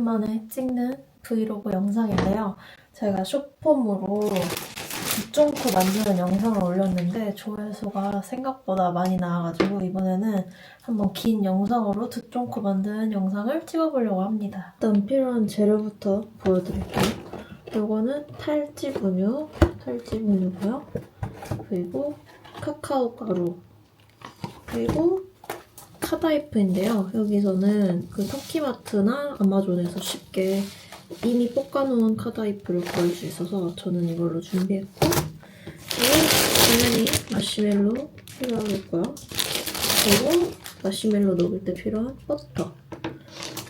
오랜만에 찍는 브이로그 영상인데요. 제가 쇼폼으로 붓종코 만드는 영상을 올렸는데 조회수가 생각보다 많이 나와가지고 이번에는 한번 긴 영상으로 붓종코 만드는 영상을 찍어보려고 합니다. 일단 필요한 재료부터 보여드릴게요. 이거는 탈지 분유, 탈지 분유고요. 그리고 카카오 가루, 그리고 카다이프인데요. 여기서는 그 터키마트나 아마존에서 쉽게 이미 볶아놓은 카다이프를 구할 수 있어서 저는 이걸로 준비했고 그리고 당연히 마시멜로 필요하겠고요. 그리고 마시멜로 녹일 때 필요한 버터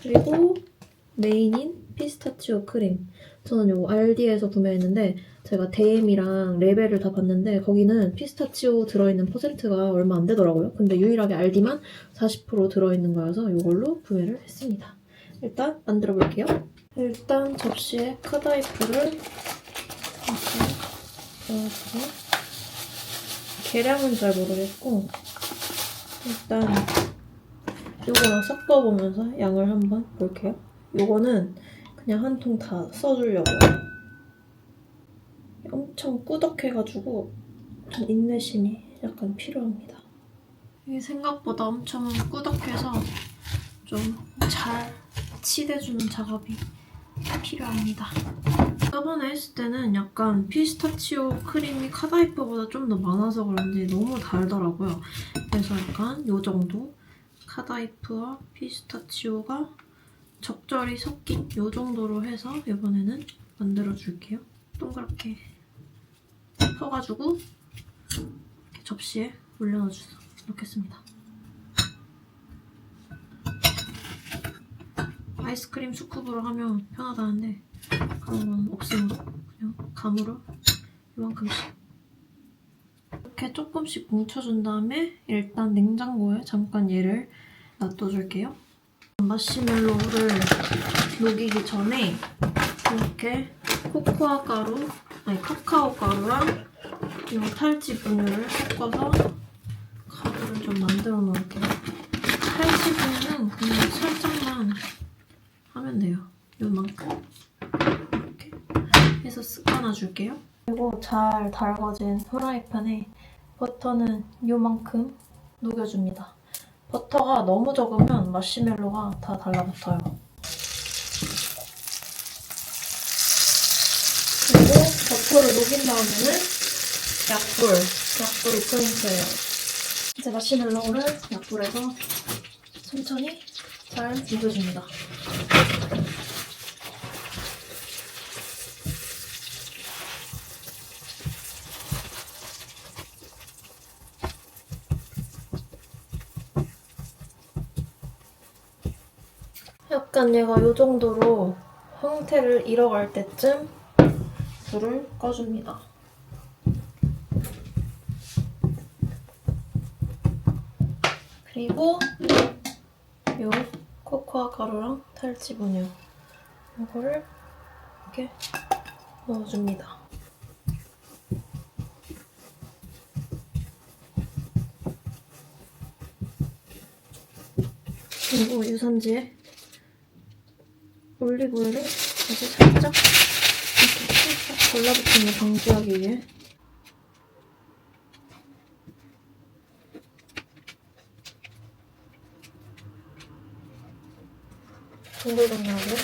그리고 메인인 피스타치오 크림 저는 이거 알디에서 구매했는데 제가 DM이랑 레벨을 다 봤는데 거기는 피스타치오 들어있는 퍼센트가 얼마 안 되더라고요. 근데 유일하게 알디만 40% 들어있는 거여서 이걸로 구매를 했습니다. 일단 만들어 볼게요. 일단 접시에 카다이프를 이렇게 넣어주고 계량은 잘 모르겠고 일단 요거랑 섞어보면서 양을 한번 볼게요. 요거는 그냥 한 통 다 써주려고요. 엄청 꾸덕해가지고 좀 인내심이 약간 필요합니다. 이게 생각보다 엄청 꾸덕해서 좀 잘 칠해주는 작업이 필요합니다. 저번에 했을 때는 약간 피스타치오 크림이 카다이프보다 좀 더 많아서 그런지 너무 달더라고요. 그래서 약간 요 정도 카다이프와 피스타치오가 적절히 섞인 요 정도로 해서 이번에는 만들어줄게요. 동그랗게 퍼가지고 이렇게 접시에 올려놓 놓겠습니다. 아이스크림 스쿱으로 하면 편하다는데 그런 건 없으므로 그냥 감으로 이만큼씩 이렇게 조금씩 뭉쳐준 다음에 일단 냉장고에 잠깐 얘를 놔둬줄게요. 마시멜로우를 녹이기 전에 이렇게 코코아 가루, 아니 카카오 가루랑 이 탈지 분유를 섞어서 가루를 좀 만들어 놓을게요. 탈지 분유는 그냥 살짝만 하면 돼요. 요만큼 이렇게 해서 쓱어놔 줄게요. 그리고 잘 달궈진 프라이팬에 버터는 요만큼 녹여줍니다. 버터가 너무 적으면 마시멜로가 다 달라붙어요. 그리고 버터를 녹인 다음에는 약불, 약불이 포인트예요. 이제 마시멜로우를 약불에서 천천히 잘 녹여줍니다. 약간 얘가 이 정도로 형태를 잃어갈 때쯤 불을 꺼줍니다. 그리고 요 코코아 가루랑 탈지 분유 이거를 이렇게 넣어줍니다. 그리고 유산지에 올리브유를 아주 살짝 이렇게 살짝 달라붙는 걸 방지하기 위해 동글동글하게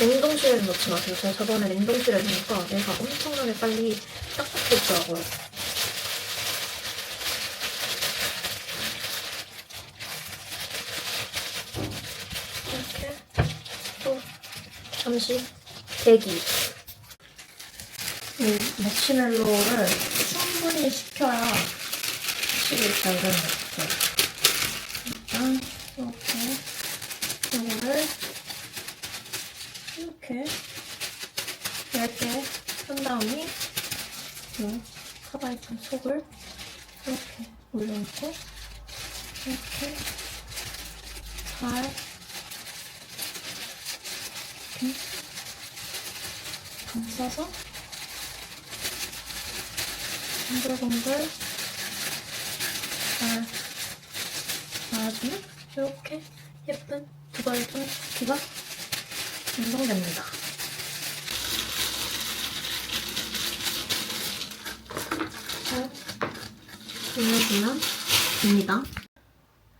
냉동실에 넣지 마세요. 제가 저번에 냉동실에 넣으니까 얘가 엄청나게 빨리 딱딱해지더라고요. 이렇게 또 잠시 대기. 이 마시멜로를 충분히 식혀야 확실히 잘 되는 것 같아요. 일단 이렇게 이거를 이렇게 얇게 한 다음에 이 카바이프 속을 이렇게 올려놓고 이렇게 잘 이렇게 감싸서 동글동글 잘 나와주면 이렇게 예쁜 쫀 쿠키가 완성됩니다. 잘 돌려주면 됩니다.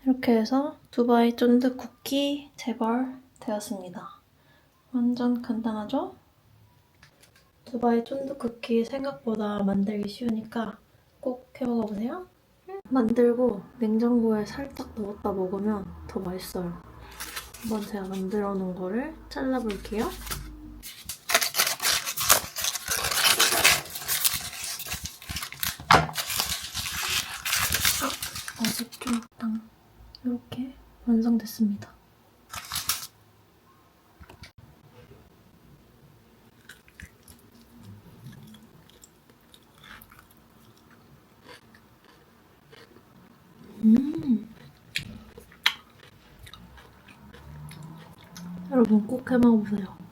이렇게 해서 두바이 쫀득 쿠키 재벌 되었습니다. 완전 간단하죠? 두바이 쫀득 쿠키 생각보다 만들기 쉬우니까 꼭 해먹어보세요. 만들고 냉장고에 살짝 넣었다 먹으면 더 맛있어요. 한번 제가 만들어 놓은 거를 잘라볼게요. 아, 아직 좀 땅. 이렇게 완성됐습니다. 음. 여러분 꼭 해먹어보세요.